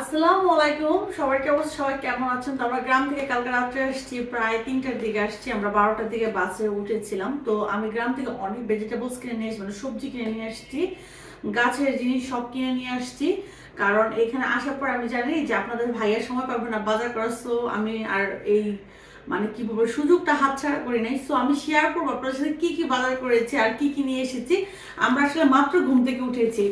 আসসালামু আলাইকুম। সবাইকে অবশ্য সবাই কেমন আছেন? তো আমরা গ্রাম থেকে কালকে রাত্রে আসছি, প্রায় তিনটার দিকে আসছি। আমরা বারোটার দিকে বাসে উঠেছিলাম। তো আমি গ্রাম থেকে অনেক ভেজিটেবলস কিনে নিয়ে আসছি মানে সবজি কিনে নিয়ে আসছি, গাছের জিনিস সব কিনে নিয়ে আসছি। কারণ এখানে আসার পর আমি জানি যে আপনাদের ভাইয়ের সময় পাবো না বাজার করার সো আমি আর এই মানে কি বলব, সুযোগটা হাতছাড়া করি নাই। সো আমি শেয়ার করব আপনাদের সাথে কি কি বাজার করেছি আর কি কি নিয়ে এসেছি। আমরা আসলে মাত্র ঘুম থেকে উঠেছি।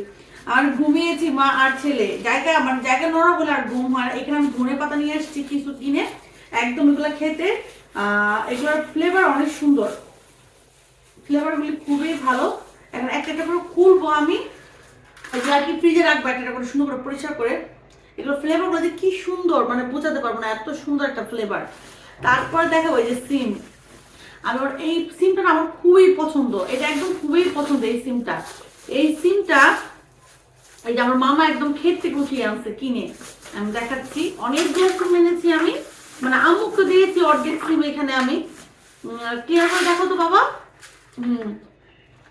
আর ঘুমিয়েছি মা আর ছেলে। জায়গা মানে জায়গা নড়া বলে আর ঘুম হয় এখানে আমি ধনে পাতা নিয়ে এসেছি কিছু কিনে। একদম এগুলো খেতে। এগুলোর ফ্লেভার অনেক সুন্দর। ফ্লেভারগুলি খুবই ভালো। এখন একটা একটা করে খুলবো আমি। এগুলো আর কি ফ্রিজে রাখব একটা করে, সুন্দর করে পরিষ্কার করে। এগুলো ফ্লেভারগুলো যে কি সুন্দর মানে বোঝাতে পারব না, এত সুন্দর একটা ফ্লেভার তারপর দেখাবো এই যে সিম। আমি ওর এই সিমটা আমার খুবই পছন্দ। এটা একদম খুবই পছন্দ এই সিমটা। এই সিমটা এই যে আমার মামা একদম ক্ষেত থেকে উঠিয়ে আনছে কিনে। আমি দেখাচ্ছি। অনেকগুলো সিম এনেছি আমি। মানে আম্মুকে দিয়েছি অর্ধেক সিম এখানে আমি। ক্লিয়ার করে দেখো তো বাবা। হুম।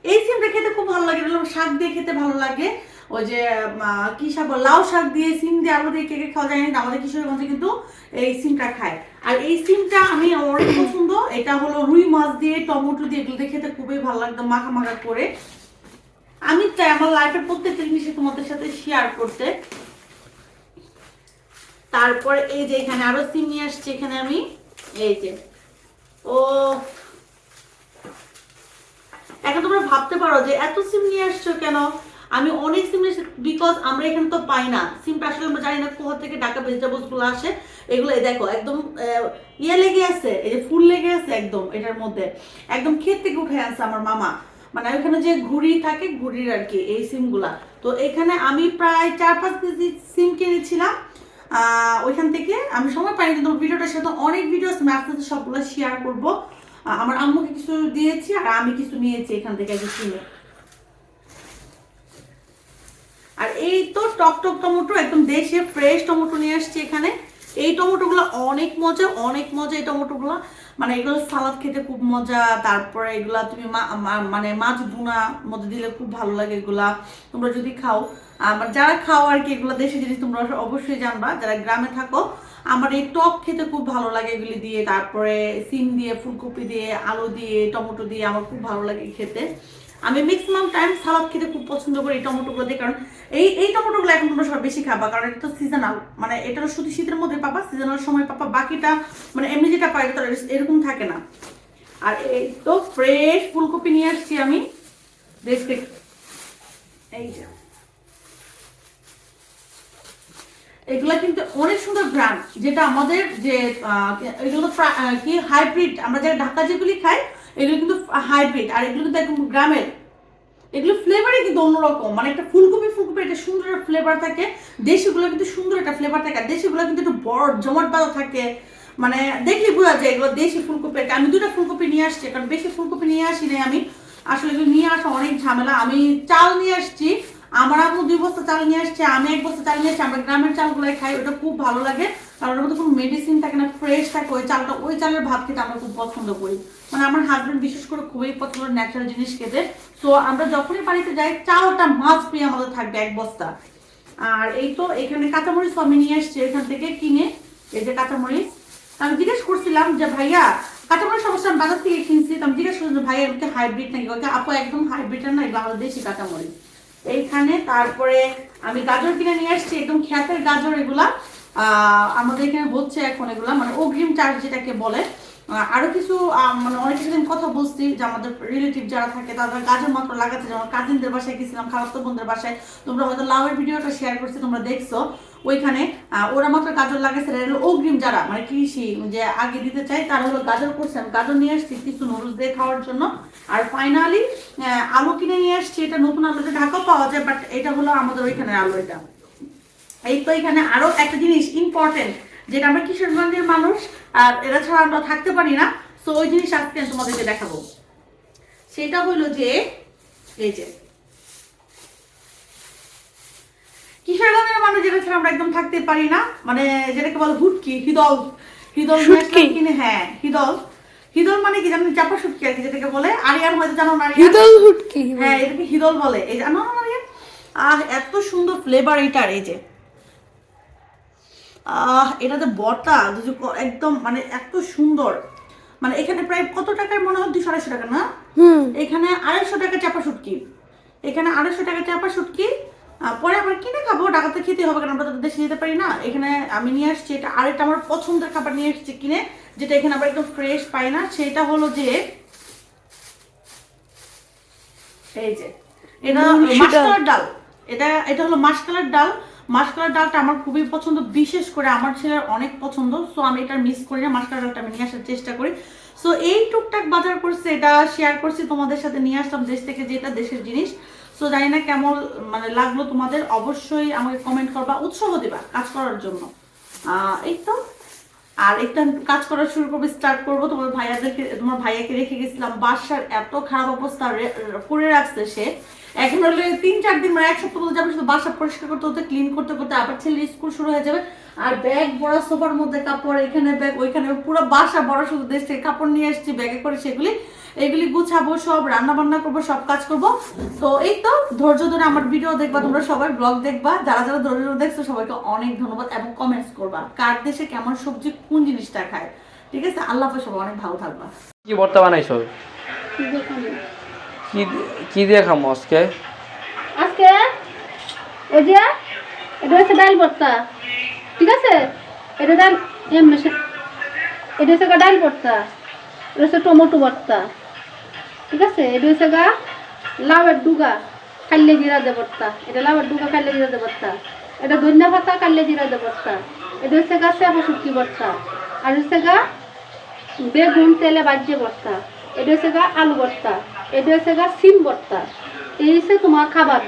এই সিমটা খেতে খুব ভালো লাগে। এগুলো শাক দিয়ে খেতে ভালো লাগে। ওই যে কি শাক লাউ শাক দিয়ে, সিম দিয়ে, আলু দিয়ে কে কে খাওয়া যায় না। আমাদের কিশোরগঞ্জে কিন্তু এই সিমটা খায়। আর এই সিমটা আমি অনেক পছন্দ। এটা হলো রুই মাছ দিয়ে, টমেটো দিয়ে, এগুলো খেতে খুবই ভালো লাগতো মাখা মাখা করে। আমি চাই আমার লাইফের প্রত্যেকটা জিনিসে তোমাদের সাথে শেয়ার করতে। তারপর এই যে এখানে আরও সিম নিয়ে আসছি, এখানে আমি, এই যে ও এখন তোমরা ভাবতে পারো যে এত সিম নিয়ে আসছো কেন? আমি অনেক সিম নিয়ে বিকজ আমরা এখানে তো পাই না। সিমটা আসলে আমরা জানি না কোথা থেকে ঢাকা ভেজিটেবলসগুলো আসে। এগুলো দেখো, একদম ইয়ে লেগে আছে, এই যে ফুল লেগে আছে একদম এটার মধ্যে। একদম ক্ষেত থেকে উঠে আসছে আমার মামা। মানে ওইখানে যে ঘুড়ি থাকে, ঘুড়ির আর কি এই সিমগুলা তো এখানে আমি প্রায় চার পাঁচ কেজি সিম কিনেছিলাম। ওইখান থেকে আমি সময় পাইনি, কিন্তু ভিডিওটার সাথে অনেক ভিডিও আছে আমি আপনাদের সবগুলো শেয়ার করব। আমার আম্মুকে কিছু দিয়েছি আর আমি কিছু নিয়েছি এখান থেকে কিছু কিনে আর এই তো টক টক টমেটো, একদম দেশে ফ্রেশ টমেটো নিয়ে আসছি এখানে। এই টমেটোগুলো অনেক মজা অনেক মজা এই টমেটোগুলো। মানে এগুলো সালাদ খেতে খুব মজা, তারপরে এগুলা তুমি মানে মাছ ভুনা মধ্যে দিলে খুব ভালো লাগে এগুলা। তোমরা যদি খাও আবার যারা খাও আর কি এগুলো দেশি জিনিস তোমরা অবশ্যই জানবা, যারা গ্রামে থাকো, আমার এই টক খেতে খুব ভালো লাগে এগুলি দিয়ে, তারপরে সিম দিয়ে, ফুলকপি দিয়ে, আলু দিয়ে, টমেটো দিয়ে, আমার খুব ভালো লাগে খেতে। আমি ম্যাক্সিমাম টাইম সালাদ খেতে খুব পছন্দ করি এই টমেটোগুলো দিয়ে, কারণ এই এই টমেটোগুলো এখন তোমরা সবাই বেশি খাবা, কারণ এটা তো সিজনাল মানে এটা শুধু শীতের মধ্যে পাবা সিজনাল সময় পাবা, বাকিটা মানে এমনি যেটা পাই তো এরকম থাকে না। আর এই তো ফ্রেশ ফুলকপি নিয়ে আসছি আমি। দেখতে এই যে। এগুলা কিন্তু অনেক সুন্দর ব্র্যান্ড যেটা আমাদের যে এগুলো কি হাইব্রিড আমরা যারা ঢাকা যেগুলি খাই এগুলো কিন্তু হাইব্রিড, আর এগুলো কিন্তু একদম গ্রামের। এগুলো ফ্লেভারই কিন্তু অন্যরকম। মানে একটা ফুলকপি ফুলকপি একটা সুন্দর একটা ফ্লেভার থাকে, দেশিগুলো কিন্তু সুন্দর একটা ফ্লেভার থাকে, আর দেশিগুলো কিন্তু একটু বড়, জমাট বাঁধা থাকে। মানে দেখলে বোঝা যায় এগুলো দেশি ফুলকপি। আমি দুটো ফুলকপি নিয়ে আসছি, কারণ বেশি ফুলকপি নিয়ে আসি নাই আমি। আসলে এগুলো নিয়ে আসা অনেক ঝামেলা। আমি চাল নিয়ে আসছি, আমার আম্মু দুই বস্তা চাল নিয়ে আসছে, আমি এক বস্তা চাল নিয়ে আসছি, আমরা গ্রামের চালগুলাই খাই, ওটা খুব ভালো লাগে। কারণ ওর মধ্যে কোনো মেডিসিন থাকে না ফ্রেশ থাকে, ওই চালটা, ওই চালের ভাত খেতে আমরা খুব পছন্দ করি। মানে আমার হাজব্যান্ড বিশেষ করে খুবই পছন্দ ন্যাচারাল জিনিস খেতে। তো আমরা যখনই বাড়িতে যাই, চালটা মাছ পেয়ে আমাদের থাকবে এক বস্তা। আর এই তো এখানে কাঁচামরিচ আমি নিয়ে আসছি এখান থেকে কিনে এই যে কাঁচামরিচ। আমি জিজ্ঞেস করছিলাম যে, ভাইয়া, কাঁচামরিচ সমস্যা আমি বাজার থেকে কিনছি। তো আমি জিজ্ঞেস করছিলাম যে, ভাইয়া এমনি হাইব্রিড নাকি? ওকে, আপু, একদম হাইব্রিড না, এগুলো আমাদের দেশি কাঁচামরিচ। এইখানে তারপরে আমি গাজর কিনে নিয়ে আসছি একদম খ্যাতের গাজর এগুলা। আমাদের এখানে হচ্ছে এখন এগুলা মানে অগ্রিম চার্জ যেটাকে বলে আরও কিছু মানে অনেক কিছুদিন কথা বলছি, যে আমাদের রিলেটিভ যারা থাকে তারা গাজর মাত্র লাগাচ্ছে, যেমন কাজিনদের বাসায় গেছিলাম, খালাতো বোনদের বাসায়, তোমরা হয়তো লাভের ভিডিওটা শেয়ার করছি, তোমরা দেখছ, ওইখানে ওরা মাত্র গাজর লাগাইছে অগ্রিম যারা মানে কৃষি, যে আগে দিতে চাই তারা হলো গাজর করছে, আমি গাজর নিয়ে আসছি, কিছু নুডলস দিয়ে খাওয়ার জন্য, আর ফাইনালি আলু কিনে নিয়ে আসছি, এটা নতুন আলু ঢাকাও পাওয়া যায় বাট এটা হলো আমাদের ওইখানের আলু, এটা। এই তো এখানে আরও একটা জিনিস ইম্পর্টেন্ট যেটা আমরা কিশোরগঞ্জের মানুষ আর এরা ছাড়া আমরা থাকতে পারি না তো ওই জিনিস আজকে আমি তোমাদেরকে দেখাবো। সেটা হলো যে এই যে কিশোরগঞ্জের মানুষ যেটা ছাড়া আমরা একদম থাকতে পারি না মানে যেটাকে বলে হুটকি হিদল হিদল কিনে হ্যাঁ হিদল। হিদল মানে কি জানেন চাপা শুটকি আর কি যেটাকে বলে আরিয়ান হয়তো জানো না? হিদল হুটকি। হ্যাঁ এটাকে হিদল বলে এই জানো না আহ এত সুন্দর ফ্লেভার এটার এই যে। এটাতে ক- একদম মানে এত সুন্দর। মানে এখানে প্রায় কত টাকায় মনে হয়? দুশো আড়াইশো টাকা না? এখানে আড়াইশো টাকা চাপা শুটকি। এখানে আড়াইশো টাকা চাপা শুটকি। পরে আবার কিনে খাব ঢাকাতে খেতে হবে কারণ আমরা তো দেশে যেতে পারি না। এখানে আমি নিয়ে আসছি এটা আর আরেকটা আমার পছন্দের খাবার নিয়ে এসেছি কিনে যেটা এখানে আবার একদম ফ্রেশ পাই না। সেটা হলো যে এই যে এটা মাসকালার ডাল। এটা এটা হলো মাসকালার ডাল। মাসকালার ডালটা আমার খুবই পছন্দ, বিশেষ করে আমার ছেলের অনেক পছন্দ সো আমি এটা মিস করি না মাসকালার ডালটা আমি নিয়ে আসার চেষ্টা করি। সো এই টুকটাক বাজার করছে, এটা শেয়ার করছি, তোমাদের সাথে নিয়ে আসলাম দেশ থেকে যেটা দেশের জিনিস। সো জানি না কেমন মানে লাগল তোমাদের, অবশ্যই আমাকে কমেন্ট করবা, উৎসাহ দিবা কাজ করার জন্য। এই তো। আর একটা কাজ করা শুরু করব স্টার্ট করব, তোমার ভাইয়াদেরকে, তোমার ভাইয়াকে রেখে গেছিলাম, বাসার এত খারাপ অবস্থা করে রাখছে সে। এখন হলে তিন চার দিন মানে এক সপ্তাহ মতো যাবে শুধু বাসা পরিষ্কার করতে করতে ক্লিন করতে করতে আবার ছেলে স্কুল শুরু হয়ে যাবে। আর ব্যাগ বড় সোফার মধ্যে কাপড় এখানে ব্যাগ ওইখানে পুরো বাসা বড় শুধু দেশ থেকে কাপড় নিয়ে এসেছি ব্যাগে করে সেগুলি। এগুলি গুছাবো সব রান্না বান্না করব সব কাজ করব। তো এই তো ধৈর্য ধরে আমার ভিডিও দেখবা তোমরা সবাই ব্লগ দেখবা। যারা যারা ধৈর্য ধরে দেখছ সবাইকে অনেক ধন্যবাদ এবং কমেন্টস করবা। কার দেশে কেমন সবজি কোন জিনিসটা খায়? ঠিক আছে? আল্লাহ সবাই অনেক ভালো থাকবা। কি ভর্তা বানাইছো? কি কি দিয়ে খামো আজকে? আজকে ওই যে, এটা হচ্ছে ডাল ভর্তা, ঠিক আছে? এটা ডাল এমনি এটা হচ্ছে ডাল ভর্তা, এটা হচ্ছে টমেটো ভর্তা, ঠিক আছে? এটা হচ্ছে গা লাউয়ের ডুগা, কাল্লে জিরা দে ভর্তা, এটা লাউয়ের ডুগা, কাল্লে জিরা দে ভর্তা, এটা ধনিয়া পাতা, কাল্লে জিরা দে ভর্তা, এটা হচ্ছে গা চেপা শুটকি ভর্তা, আর হচ্ছে গা বেগুন, তেলে বাজ্যে ভর্তা, এটা হচ্ছে গা আলু ভর্তা এটা হচ্ছে গা সিম ভর্তা এই হচ্ছে তোমার খাবার।